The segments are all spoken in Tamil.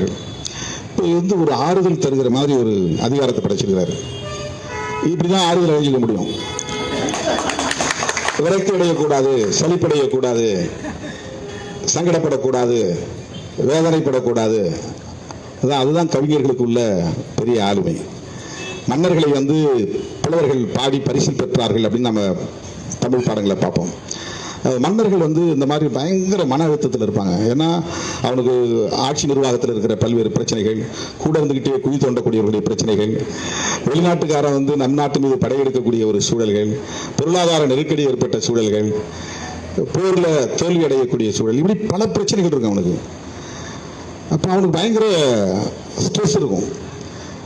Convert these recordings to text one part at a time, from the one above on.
இப்போ வந்து ஒரு ஆறுதல் தருகிற மாதிரி ஒரு அதிகாரத்தை படைச்சிருக்கிறாரு. இப்படிதான் ஆறுதல் அடைஞ்சிக்க முடியும். விரக்தி அடையக்கூடாது சளிப்படையக்கூடாது சங்கடப்படக்கூடாது வேதனைப்படக்கூடாது. அதான் அதுதான் கவிஞர்களுக்கு உள்ள பெரிய ஆளுமை. மன்னர்களை வந்து புலவர்கள் பாடி பரிசில் பெற்றார்கள் அப்படின்னு நம்ம தமிழ் பாடங்களை பார்ப்போம். மன்னர்கள் வந்து இந்த மாதிரி பயங்கர மன அழுத்தத்தில் இருப்பாங்க. ஏன்னா அவனுக்கு ஆட்சி நிர்வாகத்தில் இருக்கிற பல்வேறு பிரச்சனைகள் கூட இருந்துக்கிட்டே குழி தோண்டக்கூடியவர்களுடைய பிரச்சனைகள் வெளிநாட்டுக்காரன் வந்து நம் நாட்டு மீது படையெடுக்கக்கூடிய ஒரு சூழல்கள் பொருளாதார நெருக்கடி ஏற்பட்ட சூழல்கள் போரில் தோல்வி அடையக்கூடிய சூழல் இப்படி பல பிரச்சனைகள் இருக்கும் அவனுக்கு. அப்போ அவனுக்கு பயங்கர ஸ்ட்ரெஸ் இருக்கும்.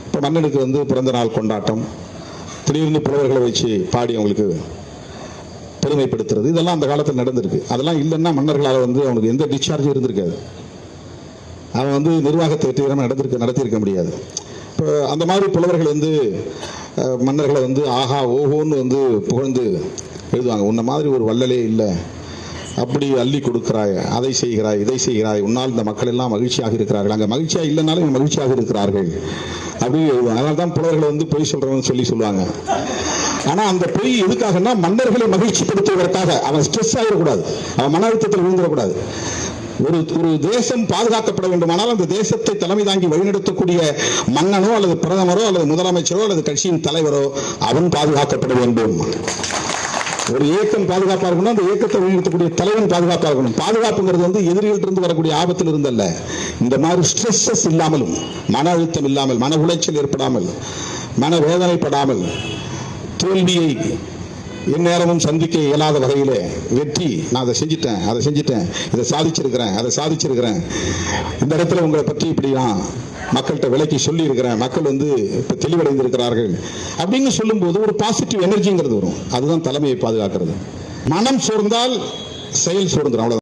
இப்போ மன்னனுக்கு வந்து பிறந்த நாள் கொண்டாட்டம் திடீர்னு புலவர்களை வச்சு பாடி அவங்களுக்கு பெருமைப்படுத்துறது. இதெல்லாம் அந்த காலத்தில் நடந்திருக்கு. அதெல்லாம் இல்லைன்னா மன்னர்களால் வந்து அவனுக்கு எந்த டிஸ்சார்ஜும் இருந்திருக்காது. அவன் வந்து நிர்வாகத்தை வெற்றிகரமாக நடந்திருக்க நடத்தியிருக்க முடியாது. இப்போ அந்த மாதிரி புலவர்கள் வந்து மன்னர்களை வந்து ஆஹா ஓஹோன்னு வந்து புகழ்ந்து எழுதுவாங்க. உன்ன மாதிரி ஒரு வள்ளலே இல்லை. அப்படி அள்ளி கொடுக்கிறாய் அதை செய்கிறாய் இதை செய்கிறாய். உன்னால் இந்த மக்கள் எல்லாம் மகிழ்ச்சியாக இருக்கிறார்கள். அங்கே மகிழ்ச்சியாக இல்லைனாலும் இவங்க மகிழ்ச்சியாக இருக்கிறார்கள். அப்படின்னு எழுதுவாங்க. அதனால தான் புலவர்களை வந்து பொய் சொல்றவன்னு சொல்லி சொல்லுவாங்க. ஆனா அந்த பொய் எதுக்காகன்னா மன்னர்களை மகிழ்ச்சிப்படுத்துவதற்காக. அவன் ஸ்ட்ரெஸ் ஆகிடக்கூடாது அவன் மன அழுத்தத்தில் விழுந்துடக்கூடாது. ஒரு ஒரு தேசம் பாதுகாக்கப்பட வேண்டுமானால் அந்த தேசத்தை தலைமை தாங்கி வழிநடத்தக்கூடிய மன்னனோ அல்லது பிரதமரோ அல்லது முதலமைச்சரோ அல்லது கட்சியின் தலைவரோ அவன் பாதுகாக்கப்பட வேண்டும். ஒரு இயக்கம் பாதுகாப்பாக இருக்கணும் அந்த இயக்கத்தை வழிநடத்தக்கூடிய தலைவன் பாதுகாப்பாக இருக்கணும். பாதுகாப்புங்கிறது வந்து எதிரிகளிருந்து இருந்து வரக்கூடிய ஆபத்தில் இருந்தல்ல. இந்த மாதிரி ஸ்ட்ரெஸ்ஸஸ் இல்லாமலும் மன அழுத்தம் இல்லாமல் மன உளைச்சல் ஏற்படாமல் மன வேதனைப்படாமல் தோல்வியை எந்நேரமும் சந்திக்க இயலாத வகையிலே வெற்றி நான் அதை செஞ்சிட்டேன் அதை செஞ்சிட்டேன் இதை சாதிச்சிருக்கிறேன் அதை சாதிச்சிருக்கிறேன். இந்த இடத்துல உங்களை பற்றி இப்படி நான் மக்கள்கிட்ட விலைக்கு சொல்லியிருக்கிறேன் மக்கள் வந்து இப்போ தெளிவடைந்திருக்கிறார்கள். அப்படின்னு சொல்லும்போது ஒரு பாசிட்டிவ் எனர்ஜிங்கிறது வரும். அதுதான் தலைமையை பாதுகாக்கிறது. மனம் சோர்ந்தால் செயல் சோர்ந்துடும் அவ்வளோ